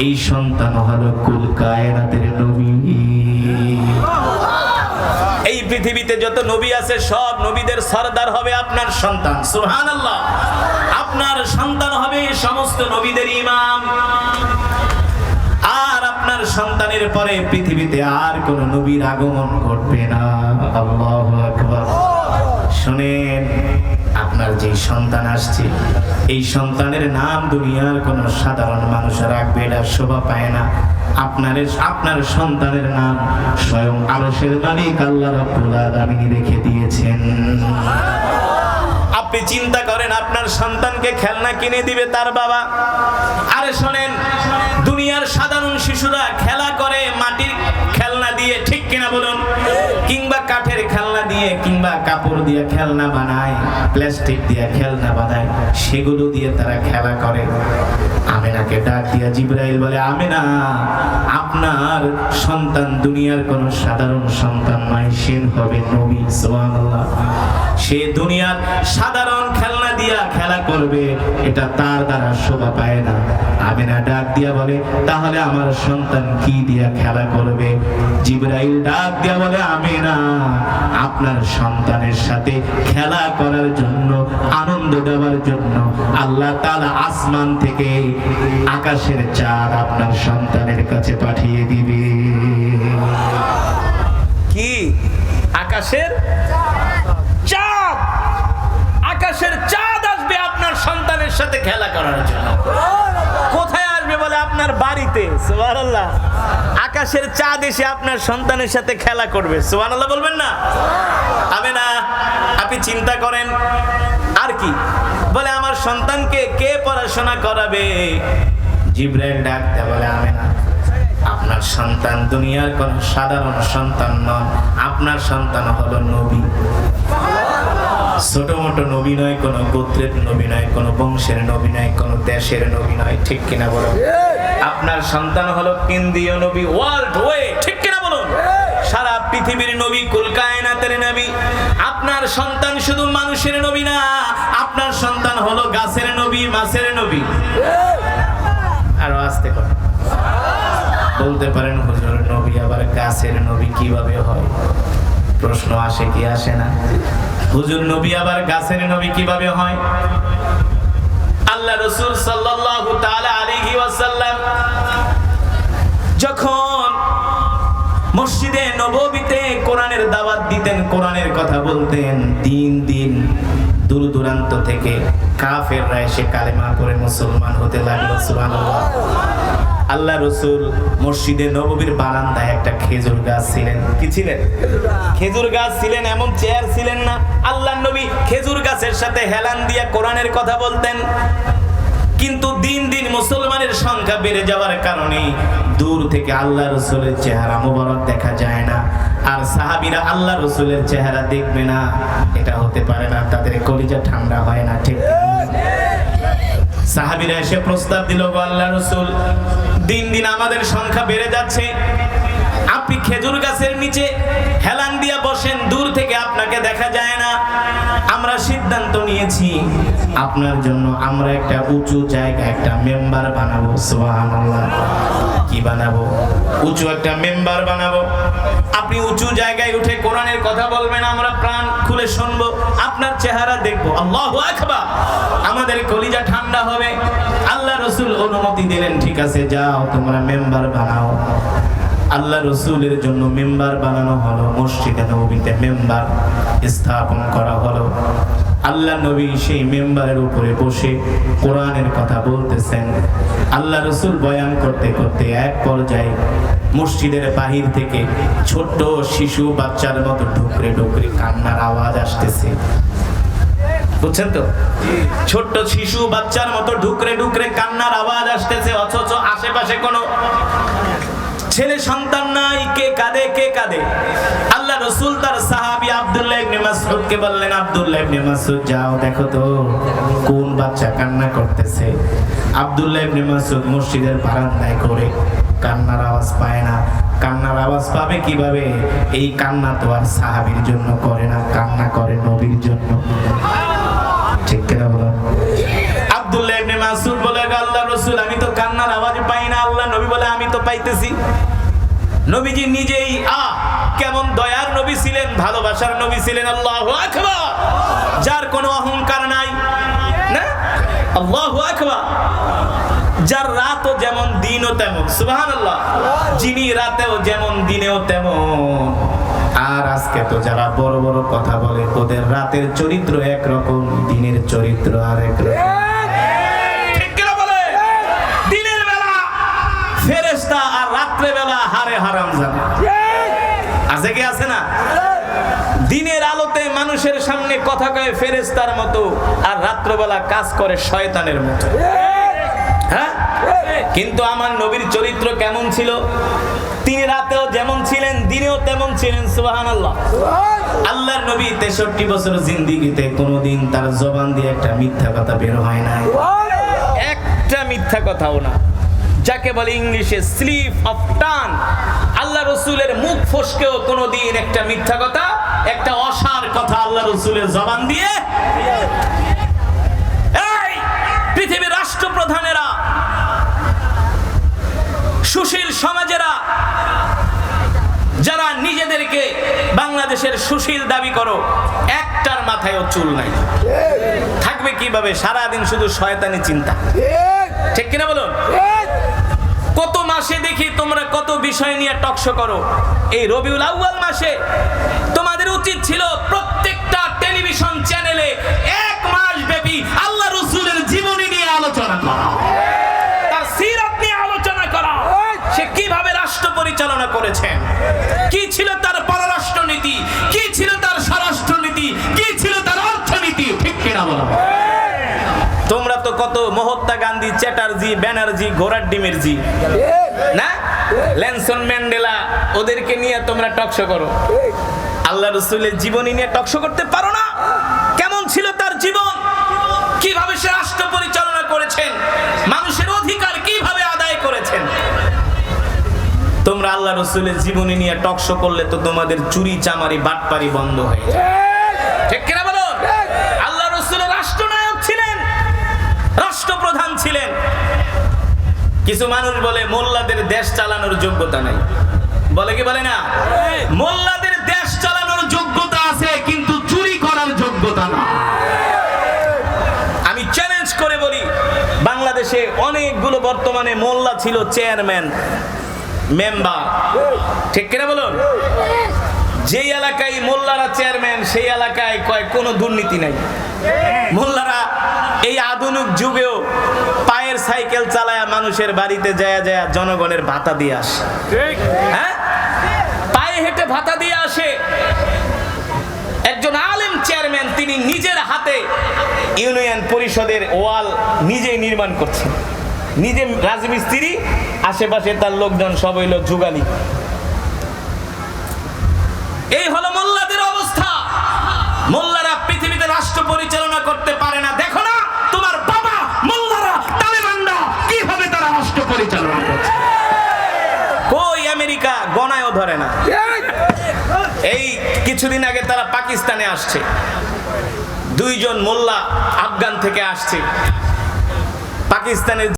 এই সন্তান হলো কুল কায়নাতের নবী। এই পৃথিবীতে যত নবী আছে, সব নবীদের সরদার হবে আপনার সন্তান। সুবহানাল্লাহ। আপনার সন্তান হবে সমস্ত নবীদের ইমাম। আর আপনার সন্তানের পরে পৃথিবীতে আর কোন নবীর আগমন ঘটবে না। আল্লাহু আকবার। শুনেন। আপনার যে সন্তান আসছে, এই সন্তানের নাম দুনিয়ার কোন সাধারণ মানুষ রাখবে এটা শোভা পায় না। আপনার আপনার সন্তানের নাম স্বয়ং আরশের মালিক আল্লাহ রাব্বুল রেখে দিয়েছেন। আপনি চিন্তা করেন, আপনার সন্তানকে খেলনা কিনে দিবে তার বাবা? আরে শোনেন, দুনিয়ার সাধারণ শিশুরা খেলা করে, মাটির খেলনা দিয়ে ঠিক কাপড় দিয়ে খেলনা বানায় প্লাস্টিক দিয়ে খেলনা বানায় সেগুলো দিয়ে তারা খেলা করে। আমেনাকে ডাক দিয়া জিব্রাইল বলে, আমেনা, আপনার সন্তান দুনিয়ার কোন সাধারণ সন্তান নয় সে হবে নবী, সুবহানাল্লাহ। সে দুনিয়ার সাধারণ খেলনা দিয়া খেলা করবে, এটা তার দ্বারা শোভা পায় না। আমিনা ডাক দিয়া বলে, তাহলে আমার সন্তান কি দিয়া খেলা করবে? জিব্রাইল ডাক দিয়া বলে, আমিনা, আপনার সন্তানের সাথে খেলা করার জন্য, আনন্দ দেওয়ার জন্য আল্লাহ তাআলা আসমান থেকে আকাশের চাঁদ আপনার সন্তানের কাছে পাঠিয়ে দিবে। কি? আকাশের? কোথায় আসবে বলে আপনার বাড়িতে? সুবহানাল্লাহ। আকাশের চাঁদ এসে আপনার সন্তানের সাথে খেলা করবে। সুবহানাল্লাহ বলবেন না? আমি না। আপনি চিন্তা করেন। আর কি? বলে, আমার সন্তানকে কে পড়াশোনা করাবে? জিব্রাইল ডাকতে বলে আমি না আপনার সন্তান দুনিয়ার কোন সাধারণ সন্তান নন আপনার সন্তান হলো নবী। ছোট মোটো নবী নয় কোন গোত্রের নবী নয় কোন বংশের নবী নয় কোন দেশের নবী নয় ঠিক কিনা বলুন? আপনার সন্তান হলো কেন্দ্রীয় নবী ওয়ার্ল্ড ওয়ে ঠিক কিনা বলুন? সারা পৃথিবীর নবী কুল কায়নাতের নবী। আপনার সন্তান শুধু মানুষের নবী না আপনার সন্তান হলো গাছের নবী মাছের নবী। আরও আসতে করে বলতে পারেন হুজুর নবী আবার গাছের নবী কীভাবে হয়? প্রশ্ন আসে কি আসে না? হুজুর নবী আবার গাছের নবী কীভাবে হয়? আল্লাহ রসুল সাল্লাল্লাহু তাআলা আলাইহি ওয়াসাল্লাম যখন মসজিদে নববীতে কোরআনের দাওয়াত দিতেন, কোরআনের কথা বলতেন দিন দিন দূর দূরান্ত থেকে কাফেররা এসে কালেমা পড়ে মুসলমান হতে লাগল, সুবহানাল্লাহ। আল্লাহ রসুল মসজিদে নববীর বারান্দায় একটা খেজুর গাছ ছিলেন। কি ছিলেন? খেজুর গাছ ছিলেন, এমন চেয়ার ছিলেন না। আল্লাহ নবী খেজুর গাছের সাথে হেলান দিয়া কোরআনের কথা বলতেন। কিন্তু দিন দিন মুসলমানের সংখ্যা বেড়ে যাওয়ার কারণে দূর থেকে আল্লাহ রসুলের চেহারা মোবারক দেখা যায় না। আর সাহাবিরা আল্লাহ রসুলের চেহারা দেখবে না। এটা হতে পারে না, তাদের কলিজা ঠান্ডা হয় না, ঠিক সাহাবিরা এসে প্রস্তাব দিল গো আল্লাহ রসুল দিন দিন আমাদের সংখ্যা বেড়ে যাচ্ছে। আপনি খেজুর গাছের নিচে হেলান দিয়া বসেন, দূর থেকে আপনাকে দেখা যায় না। আমরা সিদ্ধান্ত নিয়েছি, আপনার জন্য আমরা একটা উঁচু জায়গা একটা মেম্বার বানাবো, সুবহানাল্লাহ। কি বানাবো? উঁচু একটা মেম্বার বানাবো। আপনি উঁচু জায়গায় উঠে কোরআনের কথা বলবেন, আমরা প্রাণ খুলে শুনব, আপনার চেহারা দেখব। আল্লাহু আকবার! আমাদের কলিজা ঠান্ডা হবে। আল্লাহ রসুল অনুমতি দিলেন, ঠিক আছে, যাও, তোমরা মেম্বার বানাও। আল্লাহ রসুলের জন্য মেম্বার বানানো হলো, মসজিদে নবীতে মেম্বার স্থাপন করা হলো। আল্লাহ নবী সেই মেম্বারের উপরে বসে কোরআনের কথা বলতেছেন। আল্লাহ রসুল বয়ান করতে করতে এক পর্যায়ে মসজিদের বাহির থেকে ছোট্ট শিশু বাচ্চার মতো ঢুকরে ঢুকরে কান্নার আওয়াজ আসতেছে। বুঝছেন তো? ছোট্ট শিশু বাচ্চার মতো ঢুকরে ঢুকরে কান্নার আওয়াজ আসতেছে, অথচ আশেপাশে কোনো ছেলে সন্তান নাই, কে কাঁদে কে কাঁদে? আল্লাহ রসুল তার সাহাবি আব্দুল্লাহ ইবনে মাসউদকে বললেন, আব্দুল্লাহ ইবনে মাসউদ, যাও, দেখো তো, কোন বাচ্চা কান্না করতেছে? আব্দুল্লাহ ইবনে মাসউদ মসজিদের বারান্দায় করে কান্নার আওয়াজ পায় না। কান্নার আওয়াজ পাবে কীভাবে? এই কান্না তো আর সাহাবীর জন্য করে না, কান্না করে নবীর জন্য। পাইতেছি। নবীজি নিজেই, আ, কেমন দয়ার নবী ছিলেন, ভালোবাসার নবী ছিলেন, আল্লাহ যার কোনো অহংকার নাই, না? আল্লাহ রাতও যেমন দিনও তেমন, সুবহানাল্লাহ। যিনি রাতেও যেমন, দিনেও তেমন। আর আজকে তো যারা বড় বড় কথা বলে, ওদের রাতের চরিত্র একরকম, দিনের চরিত্র আর একরকম ঠিক কিনা বলে দিনের বেলা ফেরেশতা আর রাত্রে বেলা হারে আছে কি আছে না? দিনের আলোতে মানুষের সামনে কথা কয় ফেরেশতার মতো, আর রাত্রবেলা কাজ করে শয়তানের মতো। হ্যাঁ? কিন্তু আমার নবীর চরিত্র কেমন ছিল? তিনি রাতেও যেমন ছিলেন, দিনেও তেমন ছিলেন, সুবহানাল্লাহ। আল্লাহর নবী তেষট্টি বছর জিন্দিগিতে কোনোদিন তার জবান দিয়ে একটা মিথ্যা কথা বের হয় না একটা মিথ্যা কথাও না। যাকে বলে ইংলিশে স্লিপ অফ টান। আল্লাহ রসুলের মুখ ফসকেও কোনোদিন একটা মিথ্যা কথা একটা অসার কথা আল্লাহ রসুলের জবান দিয়ে এই পৃথিবীর রাষ্ট্রপ্রধানেরা সুশীল সমাজেরা যারা নিজেদেরকে বাংলাদেশের সুশীল দাবি করো একটার মাথায়ও চুল নাই। থাকবে কীভাবে? সারাদিন শুধু শয়তানি চিন্তা। ঠিক। কিনা বলুন? কত মাসে দেখি তোমরা কত বিষয় নিয়ে টকশো করো। এই রবিউল আউ্বাল মাসে তোমাদের উচিত ছিল প্রত্যেকটা টেলিভিশন চ্যানেলে এক মাস ব্যাপী আল্লাহ রসুলের জীবনী নিয়ে আলোচনা করা। নিয়ে আলোচনা করা। সে কীভাবে রাষ্ট্র পরিচালনা করেছেন? কি ছিল কত মহাত্মা গান্ধী, চ্যাটার্জি, ব্যানার্জি, ঘোড়ার ডিমের জি না? ল্যানসন ম্যান্ডেলা, ওদেরকে নিয়ে তোমরা টকশো করো। আল্লাহ রসুলের জীবনী নিয়ে টকশো করতে পারো না? কেমন ছিল তার জীবন? কীভাবে সে রাষ্ট্র পরিচালনা করেছেন? মানুষের অধিকার কীভাবে আদায় করেছেন? তোমরা আল্লাহ রসুলের জীবনী নিয়ে টকশো করলে তো তোমাদের চুরি চামারি বাটপারি বন্ধ হয়ে যায়। কিছু মানুষ বলে মোল্লাদের দেশ চালানোর যোগ্যতা নাই। বলে কি বলে না? মোল্লাদের দেশ চালানোর যোগ্যতা আছে কিন্তু চুরি করার যোগ্যতা না আমি চ্যালেঞ্জ করে বলি বাংলাদেশে অনেকগুলো বর্তমানে মোল্লা ছিল চেয়ারম্যান মেম্বার ঠিক কিনা বলুন? যেই এলাকায় মোল্লারা চেয়ারম্যান সেই এলাকায় কয় কোনো দুর্নীতি নাই। মোল্লারা এই আধুনিক যুগেও পায়ের সাইকেল চালায়া মানুষের বাড়িতে যায় যায় জনগণের ভাতা দিয়ে আসে। হ্যাঁ? পায়ে হেঁটে ভাতা দিয়ে আসে। একজন আলেম চেয়ারম্যান তিনি নিজের হাতে ইউনিয়ন পরিষদের ওয়াল নিজেই নির্মাণ করছেন। নিজে রাজমিস্ত্রি আশেপাশে তার লোকজন সব হইল যুগালি। এই হলো মোল্লাদের অবস্থা। মোল্লারা পৃথিবীতে রাষ্ট্র পরিচালনা করতে পারে না। দেখো ধরে না। এই কিছুদিন আগে তারা পাকিস্তানে আসছে। দুইজন মোল্লা আফগান থেকে আসছে। পাকিস্তানের